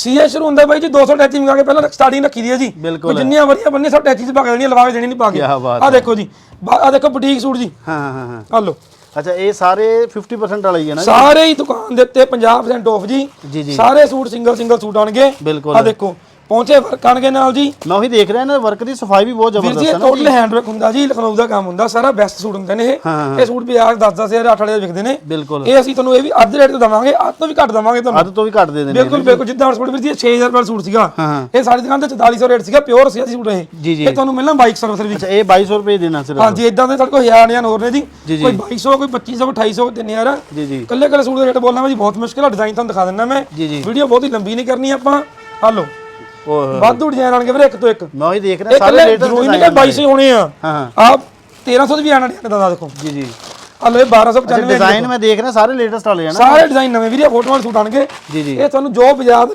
CA ਸ਼ੁਰੂ ਹੁੰਦਾ ਬਾਈ ਜੀ 200 ਟੈਚੀ ਮੰਗਾ ਕੇ ਪਹਿਲਾਂ ਸਟਾਰਟਿੰਗ ਰੱਖੀ ਦੀ ਹੈ ਜੀ। ਬਿਲਕੁਲ। ਜਿੰਨੀਆਂ ਵਧੀਆ ਬੰਨੀ ਸਭ ਟੈਚੀ ਚ ਪਾ ਕੇ ਦੇਣੀ ਲਵਾ ਕੇ ਦੇਣੀ ਨਹੀਂ ਪਾ ਕੇ। ਆ ਦੇਖੋ ਜੀ ਆ ਦੇਖੋ ਬੁਟੀਕ ਸੂਟ ਜੀ। ਹਾਂ ਹਾਂ ਹਾਂ ਆ ਲਓ। ਅੱਛਾ ਇਹ ਸਾਰੇ 50% ਵਾਲਾ ਹੀ ਹੈ ਨਾ ਸਾਰੇ ਹੀ ਦੁਕਾਨ ਦੇ ਉੱਤੇ 50% ਆਫ ਜੀ। ਜੀ ਜੀ। ਸਾਰੇ ਸੂਟ ਸਿੰਗਲ ਸਿੰਗਲ ਸੂਟ ਆਣਗੇ ਬਿਲਕੁਲ। ਆ ਦੇਖੋ ਪਹੁੰਚੇ ਆਣਗੇ ਨਾਲ ਜੀ। ਮੈਂ ਉਹੀ ਦੇਖ ਰਿਹਾ ਨਾ ਵਰਕ ਦੀ ਸਫ਼ਾਈ ਵੀ ਬਹੁਤ ਵੀਰ ਜ਼ਬਰਦਸਤ ਹੈ ਨਾ ਟੋਟਲ ਹੈਂਡਵਰਕ ਹੁੰਦਾ ਜੀ ਲਖਨਊ ਦਾ ਕੰਮ ਹੁੰਦਾ ਸਾਰਾ ਬੈਸਟ ਸੂਟ ਹੁੰਦੇ ਨੇ ਇਹ। ਹਾਂ, ਇਹ ਸੂਟ ਬਾਜ਼ਾਰ 10 10 ਹਜ਼ਾਰ 8 ਵਾਲੇ ਦੇ ਵਿਕਦੇ ਨੇ। ਬਿਲਕੁਲ। ਇਹ ਅਸੀਂ ਤੁਹਾਨੂੰ ਇਹ ਵੀ ਅੱਧ ਰੇਟ ਤੇ ਦਵਾਂਗੇ ਅੱਧ ਤੋਂ ਵੀ ਘੱਟ ਦਵਾਂਗੇ ਤੁਹਾਨੂੰ। ਅੱਧ ਤੋਂ ਵੀ ਘੱਟ ਦੇ ਦੇਣੇ ਬਿਲਕੁਲ ਬਿਲਕੁਲ। ਜਿੱਦਾਂ ਹੁਣ ਸੂਟ ਵੀਰ ਜੀ ਇਹ 6000 ਰੁਪਏ ਦਾ ਸੂਟ ਸੀਗਾ। ਹਾਂ ਹਾਂ। ਇਹ ਸਾਡੀ ਦੁਕਾਨ ਤੇ 4400 ਰੇਟ ਸੀਗਾ ਪਿਓਰ ਸੀ ਸੂਟ ਇਹ। ਜੀ ਜੀ। ਇਹ ਤੁਹਾਨੂੰ ਮਿਲਣਾ 2200 ਰੁਪਏ ਵਿੱਚ। ਅੱਛਾ ਇਹ 2200 ਰੁਪਏ ਦੇਣਾ ਸਿਰਫ। ਹਾਂਜੀ ਇਦਾਂ ਦੇ ਸਾਡੇ ਕੋਲ ਹਜ਼ਾਰ ਨਿਆਂ ਹੋਰ ਨੇ ਜੀ। ਜੀ, ਜੀ। ਕੋਈ 2200 ਕੋਈ 2500 ਕੋਈ 2800 ਕੋਈ 3000 ਜੀ ਜੀ। ਕੱਲੇ ਕੱਲੇ ਸੂਟ ਦਾ ਰੇਟ ਬੋਲਣਾ ਮੈਂ ਜੀ ਬਹੁਤ ਮੁਸ਼ਕਿਲ ਆ ਡਿਜ਼ਾਈਨ ਤੁਹਾਨੂੰ ਦਿਖਾ ਦਿੰਦਾ ਮੈਂ। ਜੀ ਜੀ। ਵੀਡੀਓ ਬਹੁਤ ਹੀ ਲੰਬੀ ਨਹੀਂ ਕਰਨੀ ਆਪਾਂ। ਉਹ ਵਾਧੂ ਡਿਜ਼ਾਈਨ ਆਣਗੇ ਵੀਰੇ ਇੱਕ ਤੋਂ ਇੱਕ। ਮੈਂ ਉਹੀ ਦੇਖ ਰਿਹਾ ਇਹ ਸਾਰੇ ਕੱਲੇ ਲੇਟੈਸਟ ਜ਼ਰੂਰੀ ਨਹੀਂ ਕਿ 2200 ਹੋਣੇ ਆ। ਹਾਂ ਆਪ 1300 ਦੇ ਵੀ ਆਣਾ ਡਿਜ਼ਾਈਨ ਦਾ ਦੇਖੋ। ਜੀ ਜੀ। ਆ ਇਹ 1295 ਡਿਜ਼ਾਈਨ ਮੈਂ ਦੇਖ ਰਿਹਾ ਸਾਰੇ ਲੇਟੈਸਟ ਵਾਲੇ ਹਨ ਸਾਰੇ ਡਿਜ਼ਾਈਨ ਨਵੇਂ ਵੀਰੇ ਫੋਟੋਆਂ ਵਾਲੇ ਸੂਟ ਆਣਗੇ ਜੀ ਜੀ। ਇਹ ਤੁਹਾਨੂੰ ਜੋ ਬਾਜ਼ਾਰ ਦੇ